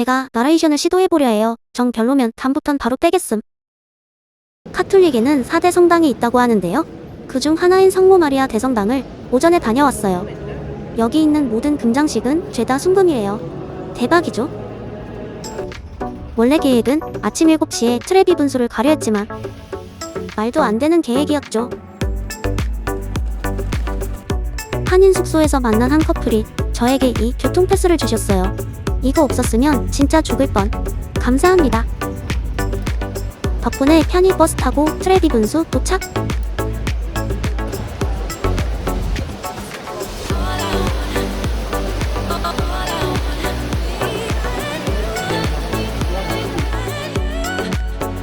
제가 나레이션을 시도해보려 해요. 정 별로면 다음부턴 바로 떼겠음. 카톨릭에는 4대 성당이 있다고 하는데요. 그 중 하나인 성모 마리아 대성당을 오전에 다녀왔어요. 여기 있는 모든 금장식은 죄다 순금이에요. 대박이죠? 원래 계획은 아침 7시에 트레비 분수를 가려 했지만 말도 안 되는 계획이었죠. 한인 숙소에서 만난 한 커플이 저에게 이 교통 패스를 주셨어요. 이거 없었으면 진짜 죽을 뻔. 감사합니다. 덕분에 편히 버스 타고 트레비 분수 도착.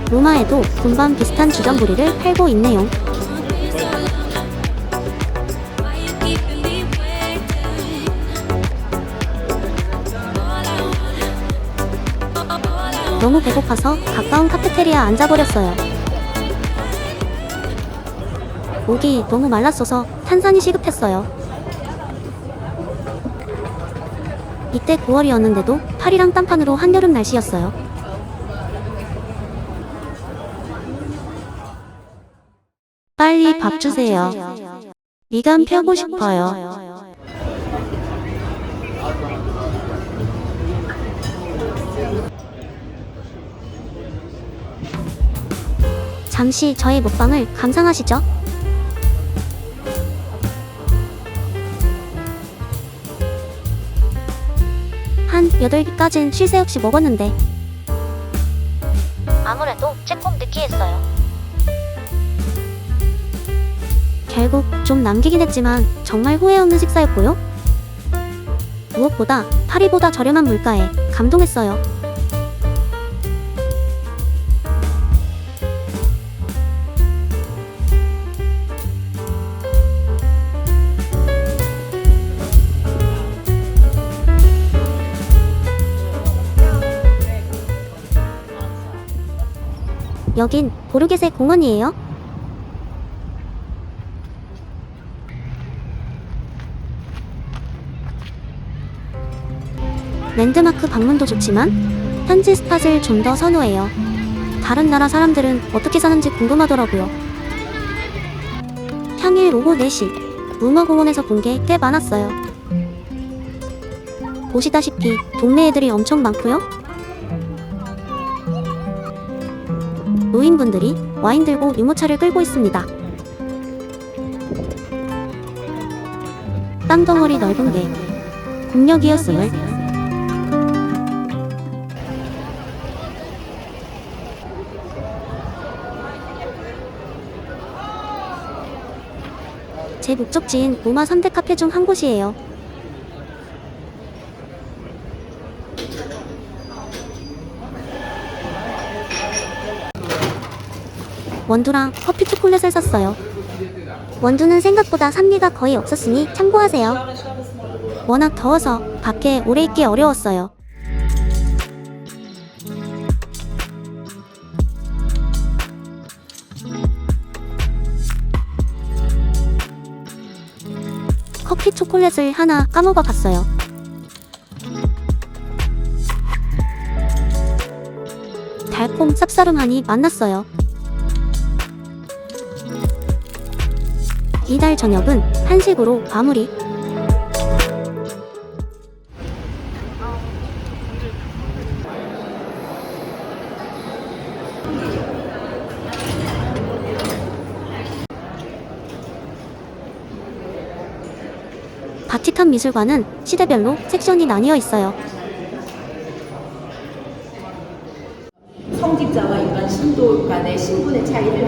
로마에도 군밤 비슷한 주전부리를 팔고 있네요. 너무 배고파서 가까운 카페테리아 앉아버렸어요. 목이 너무 말랐어서 탄산이 시급했어요. 이때 9월이었는데도 팔이랑 땀판으로 한여름 날씨였어요. 빨리 밥 주세요. 미간 펴고 싶어요. 잠시 저의 먹방을 감상하시죠. 한 8개까진 쉴 새 없이 먹었는데 아무래도 조금 느끼했어요. 결국 좀 남기긴 했지만 정말 후회 없는 식사였고요. 무엇보다 파리보다 저렴한 물가에 감동했어요. 여긴 보르게세 공원이에요. 랜드마크 방문도 좋지만 현지 스팟을 좀 더 선호해요. 다른 나라 사람들은 어떻게 사는지 궁금하더라고요. 평일 오후 4시 무머공원에서 본 게 꽤 많았어요. 보시다시피 동네 애들이 엄청 많고요. 노인분들이 와인 들고 유모차를 끌고 있습니다. 땅덩어리 넓은 게 국력이었음을 제 목적 지인 로마 3대 카페 중 한 곳이에요. 원두랑 커피 초콜릿을 샀어요. 원두는 생각보다 산미가 거의 없었으니 참고하세요. 워낙 더워서 밖에 오래 있기 어려웠어요. 커피 초콜릿을 하나 까먹어 갔어요. 달콤 쌉싸름하니 만났어요. 이달 저녁은 한식으로 마무리. 바티탄 미술관은 시대별로 섹션이 나뉘어 있어요. 성직자와 일반 신도 간의 신분의 차이를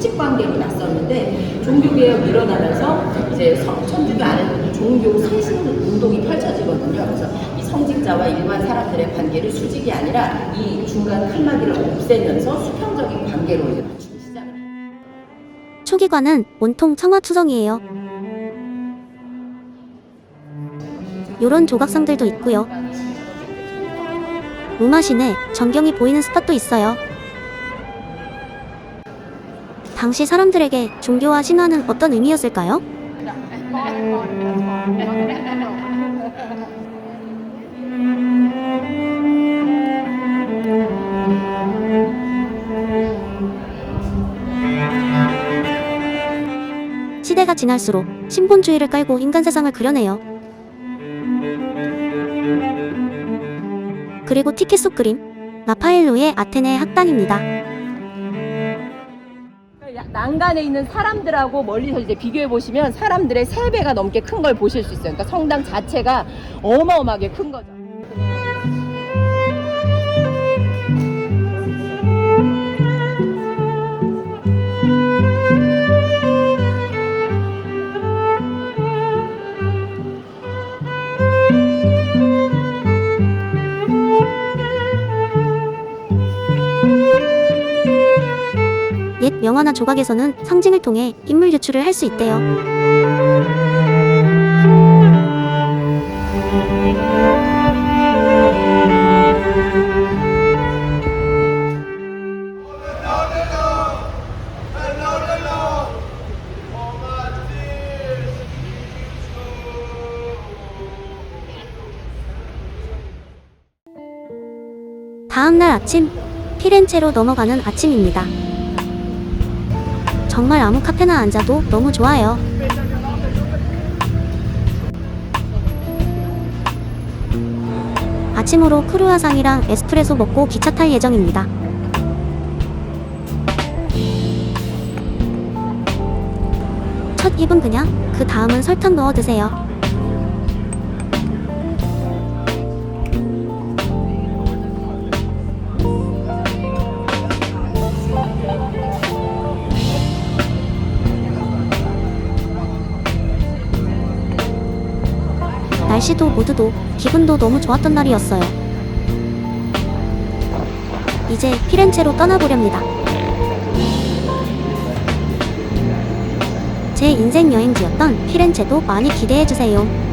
수직 관계로 났었는데 종교개혁이 일어나면서 이제 성- 천주교 안에서도 종교 쇄신 운동이 펼쳐지거든요. 그래서 이 성직자와 일반 사람들의 관계를 수직이 아니라 이 중간 칼라기를 없애면서 수평적인 관계로. 초기관은 온통 청화투성이에요. 요런 조각상들도 있고요. 시내 전경이 보이는 스팟도 있어요. 당시 사람들에게 종교와 신화는 어떤 의미였을까요? 시대가 지날수록 신본주의를 깔고 인간 세상을 그려내요. 그리고 티켓 속 그림, 라파엘로의 아테네 학당입니다. 야- 난간에 있는 사람들하고 멀리서 이제 비교해 보시면 사람들의 세 배가 넘게 큰 걸 보실 수 있어요. 그러니까 성당 자체가 어마어마하게 큰 거죠. 옛 명화나 조각에서는 상징을 통해 인물 유출을 할 수 있대요. 다음날 아침, 피렌체로 넘어가는 아침입니다. 정말 아무 카페나 앉아도 너무 좋아요. 아침으로 크루아상이랑 에스프레소 먹고 기차 탈 예정입니다. 첫 입은 그냥, 그 다음은 설탕 넣어 드세요. 날씨도 모두도 기분도 너무 좋았던 날이었어요. 이제 피렌체로 떠나보렵니다. 제 인생 여행지였던 피렌체도 많이 기대해주세요.